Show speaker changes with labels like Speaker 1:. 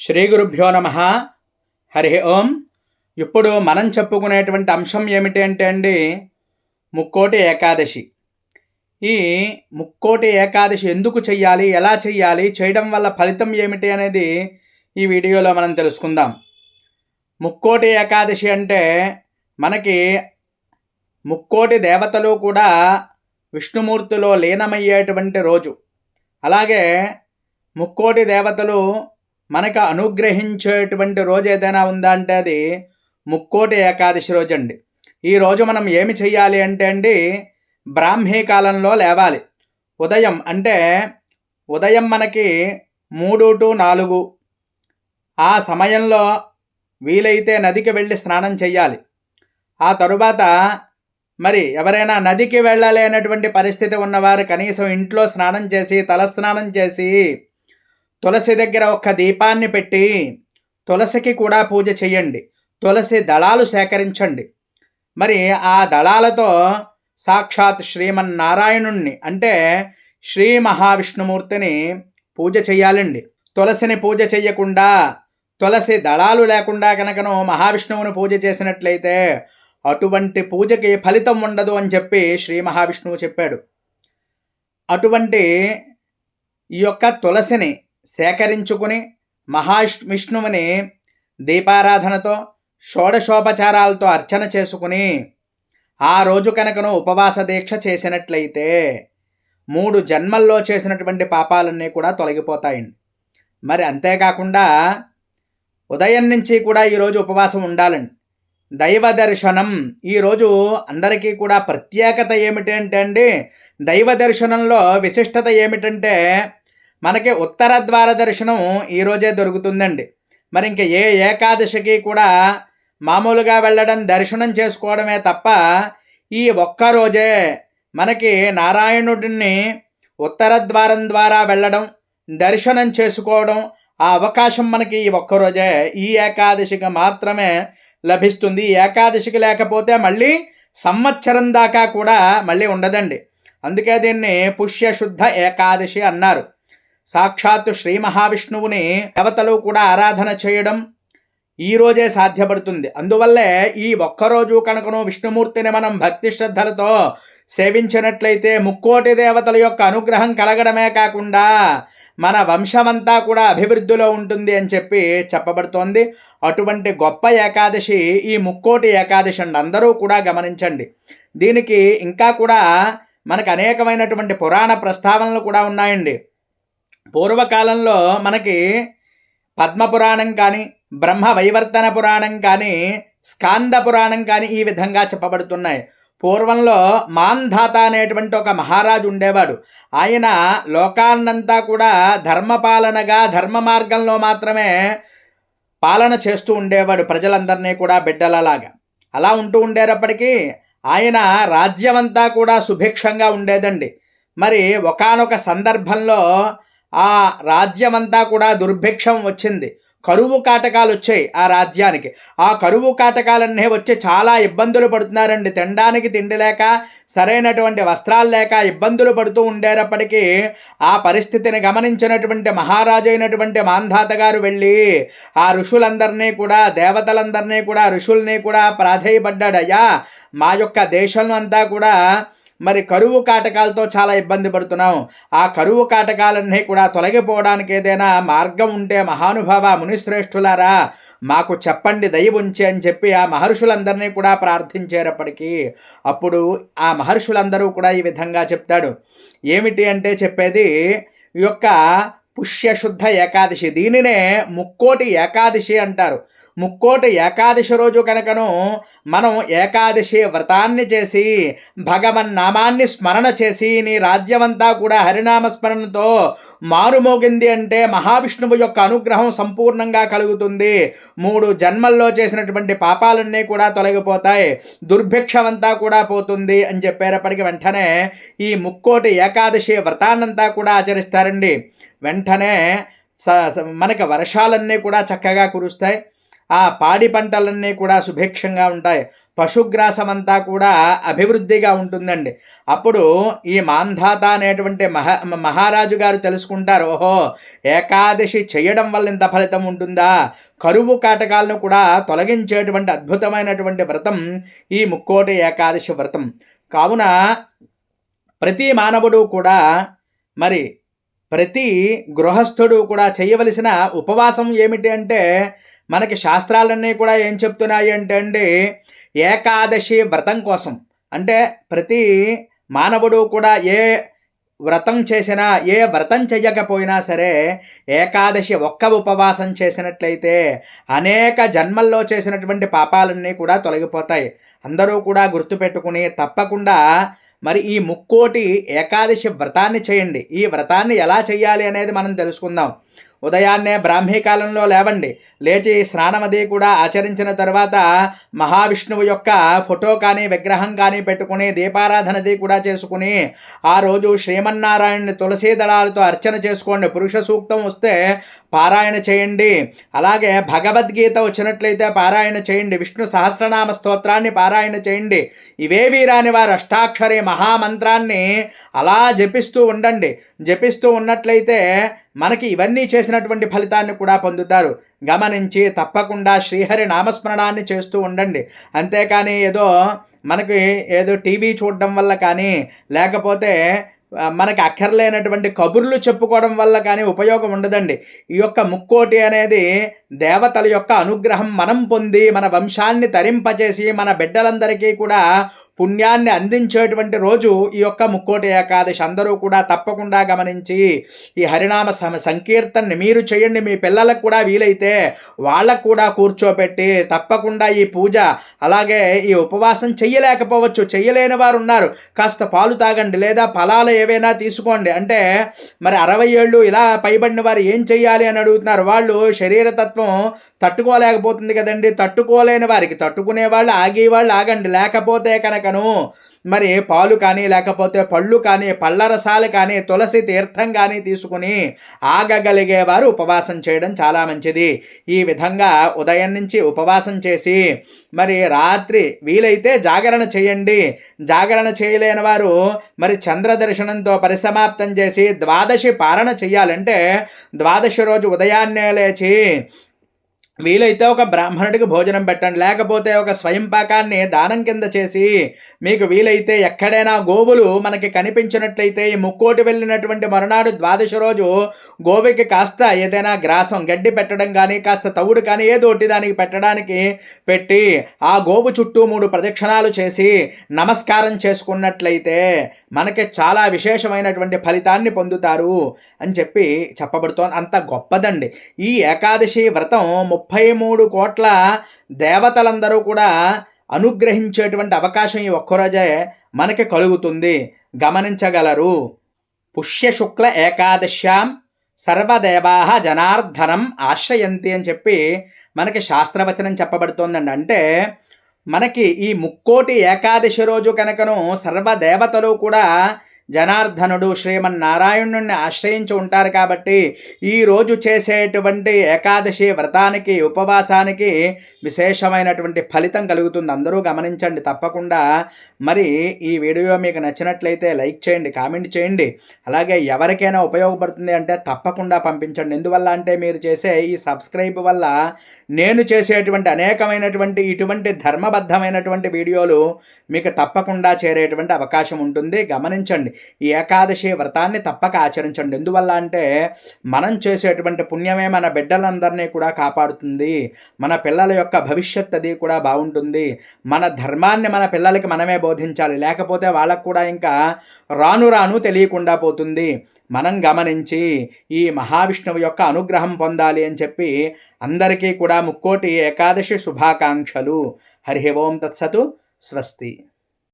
Speaker 1: శ్రీ గురుభ్యో నమ. హరి ఓం. ఇప్పుడు మనం చెప్పుకునేటువంటి అంశం ఏమిటి అంటే అండి ముక్కోటి ఏకాదశి. ఈ ముక్కోటి ఏకాదశి ఎందుకు చెయ్యాలి ఎలా చెయ్యాలి చేయడం వల్ల ఫలితం ఏమిటి అనేది ఈ వీడియోలో మనం తెలుసుకుందాం. ముక్కోటి ఏకాదశి అంటే మనకి ముక్కోటి దేవతలు కూడా విష్ణుమూర్తిలో లీనమయ్యేటువంటి రోజు. అలాగే ముక్కోటి దేవతలు మనకు అనుగ్రహించేటువంటి రోజు ఏదైనా ఉందా అంటే అది ముక్కోటి ఏకాదశి రోజు అండి. ఈరోజు మనం ఏమి చేయాలి అంటే అండి బ్రాహ్మీ కాలంలో లేవాలి. ఉదయం అంటే ఉదయం మనకి మూడు టు నాలుగు ఆ సమయంలో వీలైతే నదికి వెళ్ళి స్నానం చేయాలి ఆ తరువాత మరి ఎవరైనా నదికి వెళ్ళాలి అనేటువంటి పరిస్థితి ఉన్నవారు కనీసం ఇంట్లో స్నానం చేసి తలస్నానం చేసి తులసి దగ్గర ఒక్క దీపాన్ని పెట్టి తులసికి కూడా పూజ చేయండి తులసి దళాలు సేకరించండి. మరి ఆ దళాలతో సాక్షాత్ శ్రీమన్నారాయణుణ్ణి అంటే శ్రీ మహావిష్ణుమూర్తిని పూజ చేయాలండి తులసిని పూజ చేయకుండా తులసి దళాలు లేకుండా కనుకను మహావిష్ణువుని పూజ చేసినట్లయితే అటువంటి పూజకి ఫలితం ఉండదు అని చెప్పి శ్రీ మహావిష్ణువు చెప్పాడు. అటువంటి ఈ యొక్క తులసిని సేకరించుకుని మహావిష్ణువుని దీపారాధనతో షోడశోపచారాలతో అర్చన చేసుకుని ఆ రోజు కనుకను ఉపవాస దీక్ష చేసినట్లయితే మూడు జన్మల్లో చేసినటువంటి పాపాలన్నీ కూడా తొలగిపోతాయండి. మరి అంతేకాకుండా ఉదయం నుంచి కూడా ఈరోజు ఉపవాసం ఉండాలండి. దైవ దర్శనం ఈరోజు అందరికీ కూడా ప్రత్యేకత ఏమిటంటే అండి దైవ దర్శనంలో విశిష్టత ఏమిటంటే మనకి ఉత్తర ద్వార దర్శనం ఈరోజే దొరుకుతుందండి. మరి ఇంక ఏ ఏకాదశికి కూడా మామూలుగా వెళ్ళడం దర్శనం చేసుకోవడమే తప్ప ఈ ఒక్కరోజే మనకి నారాయణుడిని ఉత్తర ద్వారం ద్వారా వెళ్ళడం దర్శనం చేసుకోవడం ఆ అవకాశం మనకి ఈ ఒక్కరోజే ఈ ఏకాదశికి మాత్రమే లభిస్తుంది. ఈ ఏకాదశికి లేకపోతే మళ్ళీ సంవత్సరం దాకా కూడా మళ్ళీ ఉండదండి. అందుకే దీన్ని పుష్యశుద్ధ ఏకాదశి అన్నారు. సాక్షాత్తు శ్రీ మహావిష్ణువుని దేవతలు కూడా ఆరాధన చేయడం ఈ రోజే సాధ్యపడుతుంది. అందువల్లే ఈ ఒక్కరోజు కనుకను విష్ణుమూర్తిని మనం భక్తి శ్రద్ధలతో సేవించినట్లయితే ముక్కోటి దేవతల యొక్క అనుగ్రహం కలగడమే కాకుండా మన వంశమంతా కూడా అభివృద్ధిలో ఉంటుంది అని చెప్పి చెప్పబడుతోంది. అటువంటి గొప్ప ఏకాదశి ఈ ముక్కోటి ఏకాదశి అండి. అందరూ కూడా గమనించండి. దీనికి ఇంకా కూడా మనకు అనేకమైనటువంటి పురాణ ప్రస్తావనలు కూడా ఉన్నాయండి. పూర్వకాలంలో మనకి పద్మపురాణం కానీ బ్రహ్మ వైవర్తన పురాణం కానీ స్కాంద పురాణం కానీ ఈ విధంగా చెప్పబడుతున్నాయి. పూర్వంలో మాన్ధాత అనేటువంటి ఒక మహారాజు ఉండేవాడు. ఆయన లోకాన్నంతా కూడా ధర్మపాలనగా ధర్మ మార్గంలో మాత్రమే పాలన చేస్తూ ఉండేవాడు ప్రజలందరినీ కూడా బిడ్డలలాగా. అలా ఉంటూ ఉండేటప్పటికీ ఆయన రాజ్యమంతా కూడా సుభిక్షంగా ఉండేదండి. మరి ఒకనొక సందర్భంలో ఆ రాజ్యమంతా కూడా దుర్భిక్షం వచ్చింది. కరువు కాటకాలు వచ్చాయి ఆ రాజ్యానికి. ఆ కరువు కాటకాలన్నీ వచ్చి చాలా ఇబ్బందులు పడుతున్నారండి. తినడానికి తిండి లేక సరైనటువంటి వస్త్రాలు లేక ఇబ్బందులు పడుతూ ఉండేటప్పటికీ ఆ పరిస్థితిని గమనించినటువంటి మహారాజు అయినటువంటి మాంధాత గారు వెళ్ళి ఆ ఋషులందరినీ కూడా దేవతలందరినీ కూడా ఋషుల్ని కూడా ప్రాధేయపడ్డాడయ్యా మా యొక్క దేశం అంతా కూడా మరి కరువు కాటకాలతో చాలా ఇబ్బంది పడుతున్నాం. ఆ కరువు కాటకాలన్నీ కూడా తొలగిపోవడానికి ఏదైనా మార్గం ఉంటే మహానుభావ మునిశ్రేష్ఠులారా మాకు చెప్పండి దయ ఉంచి అని చెప్పి ఆ మహర్షులందరినీ కూడా ప్రార్థించేటప్పటికీ అప్పుడు ఆ మహర్షులందరూ కూడా ఈ విధంగా చెప్తాడు. ఏమిటి అంటే చెప్పేది ఈ యొక్క పుష్యశుద్ధ ఏకాదశి. దీనినే ముక్కోటి ఏకాదశి అంటారు. ముక్కోటి ఏకాదశి రోజు కనుకను మనం ఏకాదశి వ్రతాన్ని చేసి భగవన్ నామాన్ని స్మరణ చేసి నీ రాజ్యమంతా కూడా హరినామ స్మరణతో మారుమోగింది అంటే మహావిష్ణువు యొక్క అనుగ్రహం సంపూర్ణంగా కలుగుతుంది. మూడు జన్మల్లో చేసినటువంటి పాపాలన్నీ కూడా తొలగిపోతాయి. దుర్భిక్షమంతా కూడా పోతుంది అని చెప్పేటప్పటికి వెంటనే ఈ ముక్కోటి ఏకాదశి వ్రతాన్నంతా కూడా ఆచరిస్తారండి. వెంట వెంటనే మనకి వర్షాలన్నీ కూడా చక్కగా కురుస్తాయి. ఆ పాడి పంటలన్నీ కూడా సుభిక్షంగా ఉంటాయి. పశుగ్రాసం అంతా కూడా అభివృద్ధిగా ఉంటుందండి. అప్పుడు ఈ మాంధాత అనేటువంటి మహా మహారాజు గారు తెలుసుకుంటారు ఓహో ఏకాదశి చేయడం వల్ల ఇంత ఫలితం ఉంటుందా? కరువు కాటకాలను కూడా తొలగించేటువంటి అద్భుతమైనటువంటి వ్రతం ఈ ముక్కోటి ఏకాదశి వ్రతం. కావున ప్రతి మానవుడు కూడా మరి ప్రతి గృహస్థుడు కూడా చేయవలసిన ఉపవాసం ఏమిటి అంటే మనకి శాస్త్రాలన్నీ కూడా ఏం చెప్తున్నాయి అంటే అండి ఏకాదశి వ్రతం కోసం. అంటే ప్రతి మానవుడు కూడా ఏ వ్రతం చేసినా ఏ వ్రతం చెయ్యకపోయినా సరే ఏకాదశి ఒక్క ఉపవాసం చేసినట్లయితే అనేక జన్మల్లో చేసినటువంటి పాపాలన్నీ కూడా తొలగిపోతాయి. అందరూ కూడా గుర్తుపెట్టుకుని తప్పకుండా మరి ఈ ముక్కోటి ఏకాదశి వ్రతాన్ని చేయండి. ఈ వ్రతాన్ని ఎలా చేయాలి అనేది మనం తెలుసుకుందాం. ఉదయాన్నే బ్రాహ్మీ కాలంలో లేవండి. లేచి స్నానమది కూడా ఆచరించిన తర్వాత మహావిష్ణువు యొక్క ఫోటో కానీ విగ్రహం కానీ పెట్టుకుని దీపారాధనది కూడా చేసుకుని ఆ రోజు శ్రీమన్నారాయణని తులసీ దళాలతో అర్చన చేసుకోండి. పురుష సూక్తం వస్తే పారాయణ చేయండి. అలాగే భగవద్గీత వచ్చినట్లయితే పారాయణ చేయండి. విష్ణు సహస్రనామ స్తోత్రాన్ని పారాయణ చేయండి. ఇవేవి రాని వారు అష్టాక్షరి మహామంత్రాన్ని అలా జపిస్తూ ఉండండి. జపిస్తూ ఉన్నట్లయితే మనకి ఇవన్నీ చేసినటువంటి ఫలితాన్ని కూడా పొందుతారు. గమనించి తప్పకుండా శ్రీహరి నామస్మరణాన్ని చేస్తూ ఉండండి. అంతేకాని ఏదో మనకి ఏదో టీవీ చూడడం వల్ల కానీ లేకపోతే మనకి అక్కర్లేనటువంటి కబుర్లు చెప్పుకోవడం వల్ల కానీ ఉపయోగం ఉండదండి. ఈ యొక్క ముక్కోటి అనేది దేవతల యొక్క అనుగ్రహం మనం పొంది మన వంశాన్ని తరింపచేసి మన బిడ్డలందరికీ కూడా పుణ్యాన్ని అందించేటువంటి రోజు ఈ యొక్క ముక్కోటి ఏకాదశి. అందరూ కూడా తప్పకుండా గమనించి ఈ హరినామ సంకీర్తనని మీరు చేయండి. మీ పిల్లలకు కూడా వీలైతే వాళ్ళకు కూడా కూర్చోబెట్టి తప్పకుండా ఈ పూజ అలాగే ఈ ఉపవాసం చెయ్యలేకపోవచ్చు. చెయ్యలేని వారు ఉన్నారు కాస్త పాలు తాగండి లేదా ఫలాలు ఏవైనా తీసుకోండి. అంటే మరి అరవై ఏళ్ళు ఇలా పైబడిన వారు ఏం చెయ్యాలి అని అడుగుతున్నారు. వాళ్ళు శరీరతత్వం తట్టుకోలేకపోతుంది కదండి. తట్టుకోలేని వారికి తట్టుకునే వాళ్ళు ఆగేవాళ్ళు ఆగండి. లేకపోతే కనుక కనుకను మరి పాలు కానీ లేకపోతే పళ్ళు కానీ పళ్ళ రసాలు కానీ తులసి తీర్థం కానీ తీసుకుని ఆగగలిగేవారు ఉపవాసం చేయడం చాలా మంచిది. ఈ విధంగా ఉదయం నుంచి ఉపవాసం చేసి మరి రాత్రి వీలైతే జాగరణ చేయండి. జాగరణ చేయలేని వారు మరి చంద్ర దర్శనంతో పరిసమాప్తం చేసి ద్వాదశి పారణ చేయాలంటే ద్వాదశి రోజు ఉదయాన్నే లేచి వీలైతే ఒక బ్రాహ్మణుడికి భోజనం పెట్టండి లేకపోతే ఒక స్వయం పాకాన్ని దానం కింద చేసి మీకు వీలైతే ఎక్కడైనా గోవులు మనకి కనిపించినట్లయితే ఈ ముక్కోటి వెళ్ళినటువంటి మరునాడు ద్వాదశ రోజు గోవికి కాస్త ఏదైనా గ్రాసం గడ్డి పెట్టడం కానీ కాస్త తవుడు కానీ ఏదోటి దానికి పెట్టడానికి పెట్టి ఆ గోవు చుట్టూ మూడు ప్రదక్షిణాలు చేసి నమస్కారం చేసుకున్నట్లయితే మనకి చాలా విశేషమైనటువంటి ఫలితాన్ని పొందుతారు అని చెప్పి చెప్పబడుతోంది. అంత గొప్పదండి. ఈ ఏకాదశి వ్రతం ముప్పై మూడు కోట్ల దేవతలందరూ కూడా అనుగ్రహించేటువంటి అవకాశం ఈ ఒక్కరోజే మనకి కలుగుతుంది. గమనించగలరు. పుష్య శుక్ల ఏకాదశ్యాం సర్వదేవా జనార్దనం ఆశ్రయంతి అని చెప్పి మనకి శాస్త్రవచనం చెప్పబడుతోందండి. అంటే మనకి ఈ ముక్కోటి ఏకాదశి రోజు కనుకను సర్వదేవతలు కూడా జనార్దనుడు శ్రీమన్నారాయణుణ్ణి ఆశ్రయించి ఉంటారు కాబట్టి ఈరోజు చేసేటువంటి ఏకాదశి వ్రతానికి ఉపవాసానికి విశేషమైనటువంటి ఫలితం కలుగుతుంది. అందరూ గమనించండి తప్పకుండా. మరి ఈ వీడియో మీకు నచ్చినట్లయితే లైక్ చేయండి కామెంట్ చేయండి. అలాగే ఎవరికైనా ఉపయోగపడుతుంది అంటే తప్పకుండా పంపించండి. ఎందువల్ల అంటే మీరు చేసే ఈ సబ్స్క్రైబ్ వల్ల నేను చేసేటువంటి అనేకమైనటువంటి ఇటువంటి ధర్మబద్ధమైనటువంటి వీడియోలు మీకు తప్పకుండా చేరేటువంటి అవకాశం ఉంటుంది. గమనించండి. ఈ ఏకాదశి వ్రతాన్ని తప్పక ఆచరించండి. ఎందువల్ల అంటే మనం చేసేటువంటి పుణ్యమే మన బిడ్డలందరినీ కూడా కాపాడుతుంది. మన పిల్లల యొక్క భవిష్యత్ అది కూడా బాగుంటుంది. మన ధర్మాన్ని మన పిల్లలకి మనమే బోధించాలి. లేకపోతే వాళ్ళకు కూడా ఇంకా రాను రాను తెలియకుండా పోతుంది. మనం గమనించి ఈ మహావిష్ణువు యొక్క అనుగ్రహం పొందాలి అని చెప్పి అందరికీ కూడా ముక్కోటి ఏకాదశి శుభాకాంక్షలు. హరి ఓం తత్సతు. స్వస్తి.